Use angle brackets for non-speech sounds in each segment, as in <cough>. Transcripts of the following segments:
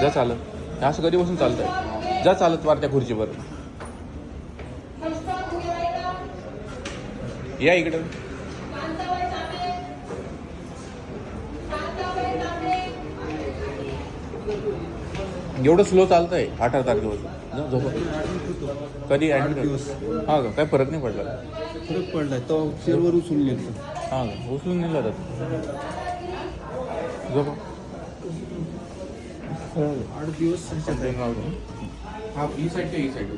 जा चालत. असं कधीपासून चालतंय? जा चालत वार त्या खुर्चीवर. या इकडं. एवढं स्लो चालतंय? अठरा तारखेपासून. कधी ॲडमिट हां काय फरक नाही पडला. फरक पडलाय तो शेरवर उचलून घेतो हां का उचलून नेला जात झोपा. आठ दिवस हा ही. साईड ही साईड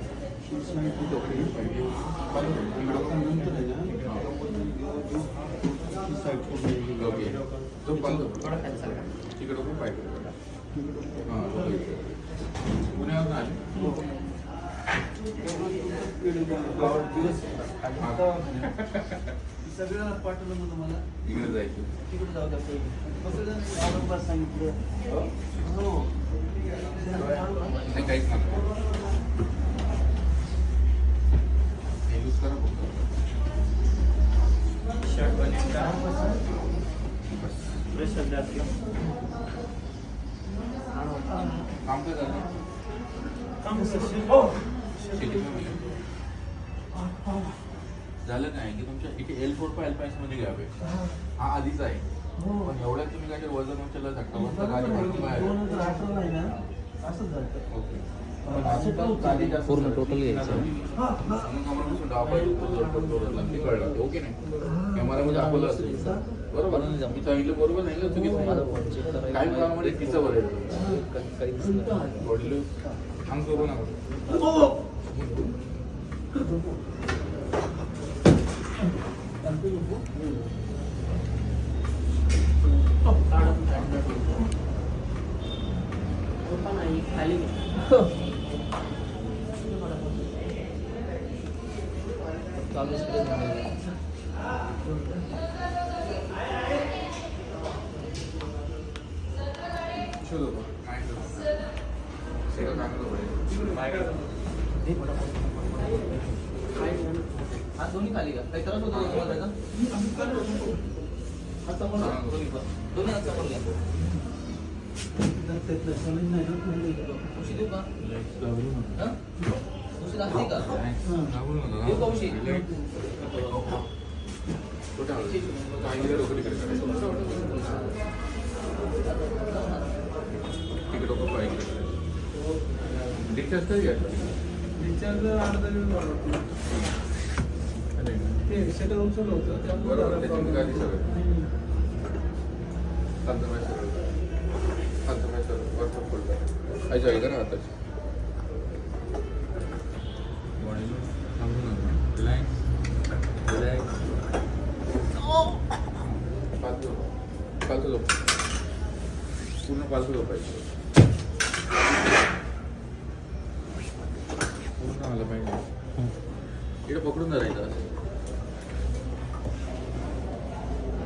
तिकडं पाहिजे हां पुण्यावर आले सगळ्यांना पाठवलं मग मला इकडे जायचं तिकडे जाऊ द्या पहिले. कसं सांगितलं हो नाही काहीच नाही यूज करा फक्त. शर्ट प्रेशर जास्त काम काय झालं काम झालं काय की तुमच्या इथे एल फोर फाय एलमध्ये घ्यावे. हा. आधीच आहे. पण एवढ्यात तुम्ही काय वजन उचललं शकता. नाही पूर्ण घ्यायचं. कळलं. ओके नाही? कॅमेरामध्ये दाखवलं असेल. बरोबर. मी सांगितलं बरोबर नाही ना चुकीचं नाही. काही तिचं बरं काही- नाही. वडील सांग करू नका चालू स्प्रे झालेलं. शोध होता. हा दोन्ही खाली का काही त्रास होतो तुम्हाला त्याचा? घ्या. दोन्ही पण. दोन्ही हातचा पण घ्या. उशी देऊ का हा? उशी लागते का. देऊ का तिकडे रिचार्ज अर्धा वेळ वाढवतो. ते सेटल उचललं होतं त्यामुळे बरोबर गाडी. सगळं. खालचं पाय सरळ खालचं पाय सरळ वरचं पडलं खायचं आहे का ना रिलॅक्स पालतू पालतू पूर्ण पालतू झोपायचं पूर्ण आलं पाहिजे इकडे पकडून धरायचं असं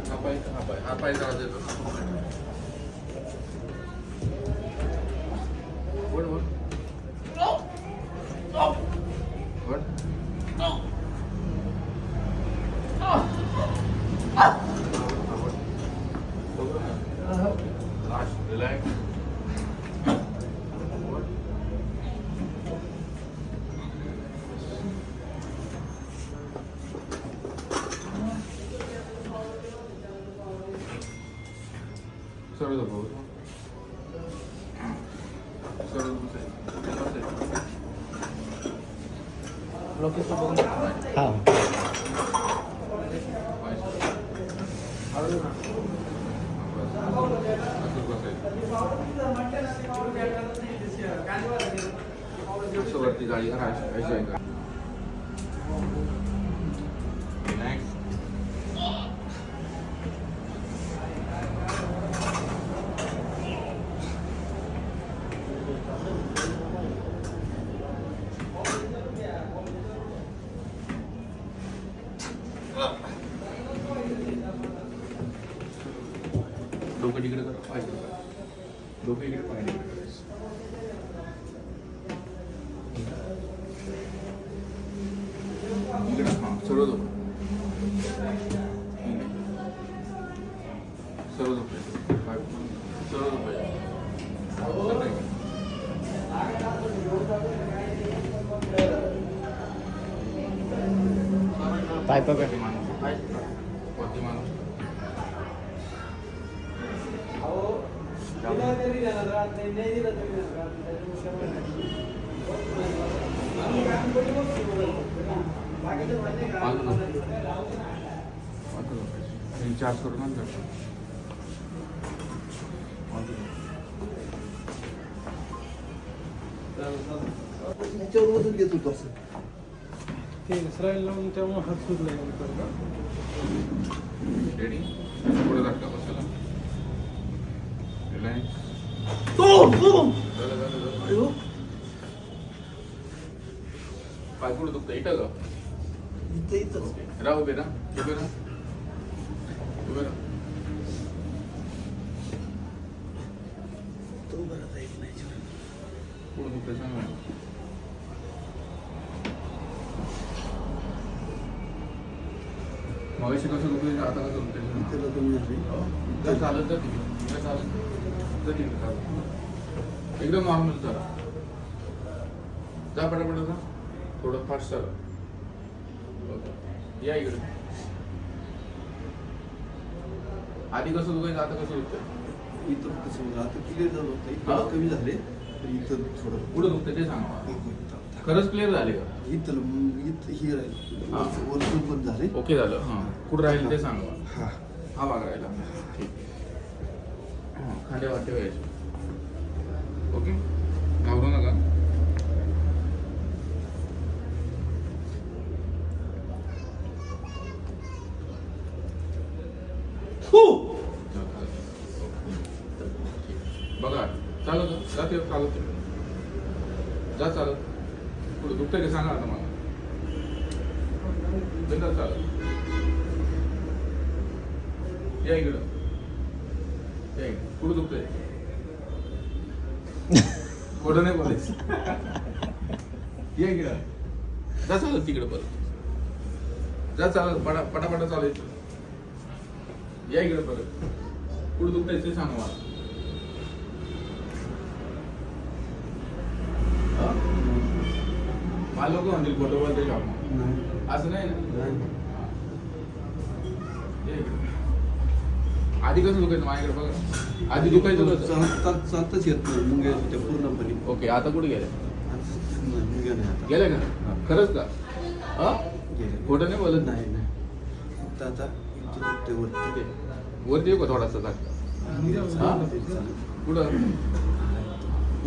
हा पाय हा पाय हा पाय जरा देतो असंच बसायचं. असं वरती जाळी पलीकडे करा पाहिजे डोके इकडे पाय इकडे सर्व सर्व सर्व पाय पकड. वजन देत होतो असं. ते इसराईल लावून त्यामुळे हात सुटला रेडी पुढे धक्का बसायला रिलॅक्स झालं, झालं, झालं. पाय पुढे दुखतं इथं इथं राहू उभे राहा. उभे तो बरं येत नाही याच्यावर. पुढे दुखतं सांग. मगाशी कसं दुखतं आता कसं दुखतं त्याला कमी झाली चालत तिकडे. काय चालत जा. तिकडे चालत एकदम नॉर्मल चला जा पटापट जा थोडं फास्ट चला ओके. या इकडे. आधी कसं दुखायचं आता कसं दुखतं इथं समजा आता क्लिअर झालं होतं? इथं कमी झाले तर इथं थोडं पुढे दुखतं ते सांगा. खरंच क्लिअर झाले का? इथं इथं हे राहील. हा. वरतून पण झाले. ओके झालं. हां. कुठं राहील ते सांगा. हा. हा भाग राहिला. ठीक. खांद्या वाटे व्हायचे. ओके घाबरू नका बघा चालत जा ते चालत जा चालत पुढे दुखतंय का सांगा आता मला बिंदास चालत या इकडं या इकडं कुठं दुखतंय खोटं नाही बोलायचं या इकडं. जा चालत तिकडं परत. जा चालत पटा पटापटा चालायचं या इकडं परत. कुठं दुखतंय ते सांगा मला. हा? मला लोक म्हणतील खोटं बोलते असं नाही ना? आधी कसं दुखायचं माझ्याकडे बघा. आधी दुखायचं चालताच येत नाही. मुंग्या होत्या पूर्णपणे. ओके आता कुठे गेले? आता नाही, मुंग्या नाही आता. गेले का? खरंच का? हा गेले. खोटं नाही बोलत? नाही नाही. फक्त आता इथं दुखते वरती. ठीक आहे. वरती येऊ का थोडासा जाग? हा? कुठं?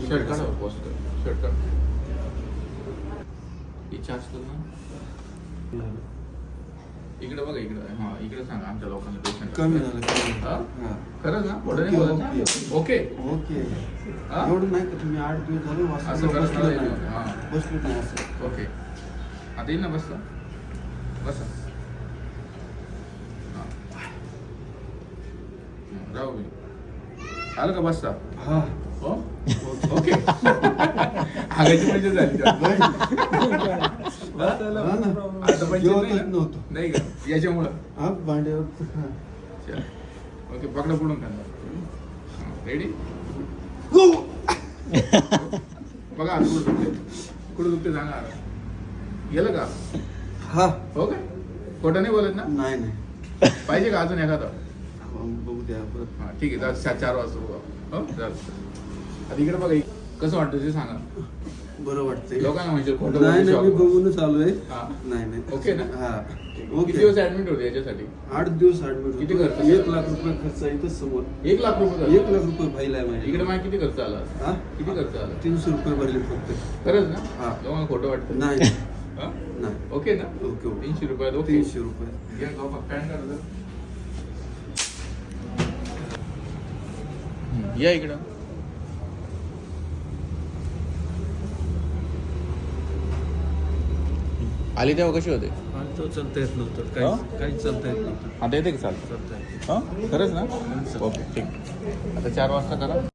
शर्ट काढा पोस्ट शर्ट काढ. इच्छा असतो ना? इकडे बघा इकडे हा इकडे सांगा आमच्या लोकांना पेशंट कमी झालं कमी हा? झालं. हा. खरंच ना खोटं नाही बोलत ना? ओके ओके हा? एवढं नाही का तुम्ही आठ दिवस झाले असं वाचलो करत नाही. नाही हा. बसलो नाही असं ओके आता येईल ना बसला बसा हा. हं, राहू मी आलं का बसता हा हो ओके <laughs> हागायची मजा झाली <laughs> का? हा? ना. आता पंचायत नाही. जेवतच ना? नव्हतो. नाही का? याच्यामुळं. हा भांड्यावर. हा. चल. ओके पकडा पुढून खांदा. रेडी बघा आता कुठं दुखते कुठं दुखते सांगा आता. गेलं का? हा. हो का? खोटं नाही बोलत ना? नाही नाही. पाहिजे का अजून एखादा? बघू द्या परत. हा ठीक आहे. जा चा- चार वाजता बघा. हो चालतं. आता इकडे बघा कसं वाटतं ते सांगा. बरं वाटतंय. लोकांना म्हणजे खोटं नाही नाही मी बोलू शकतो. बघूनच आलोय. हा. नाही नाही. ओके ना? हा. किती ओके. दिवस ऍडमिट होते याच्यासाठी? आठ दिवस ऍडमिट किती. खर्च? एक लाख रुपये खर्च आहे इथंच समोर. एक लाख रुपये झाले. एक लाख रुपये फाईल आहे माझी इकडे माझ्या किती खर्च आला? हा? किती खर्च आला? तीनशे रुपये भरले फक्त. खरंच ना? हा. लोकांना खोटं वाटतं नाही. हा? नाही. ओके ना? Okay okay. तीनशे रुपयात ओके. तीनशे रुपये. घ्या जाऊ बघ, कार्ड जरा. या इकडं. आली तेव्हा कशी होते? तो चालता येत नव्हतं. हा? काही चालता येत नव्हतं. आता येते का चालतं चालता येत. हां? खरंच ना? ओके ठीक. आता चार वाजता करा.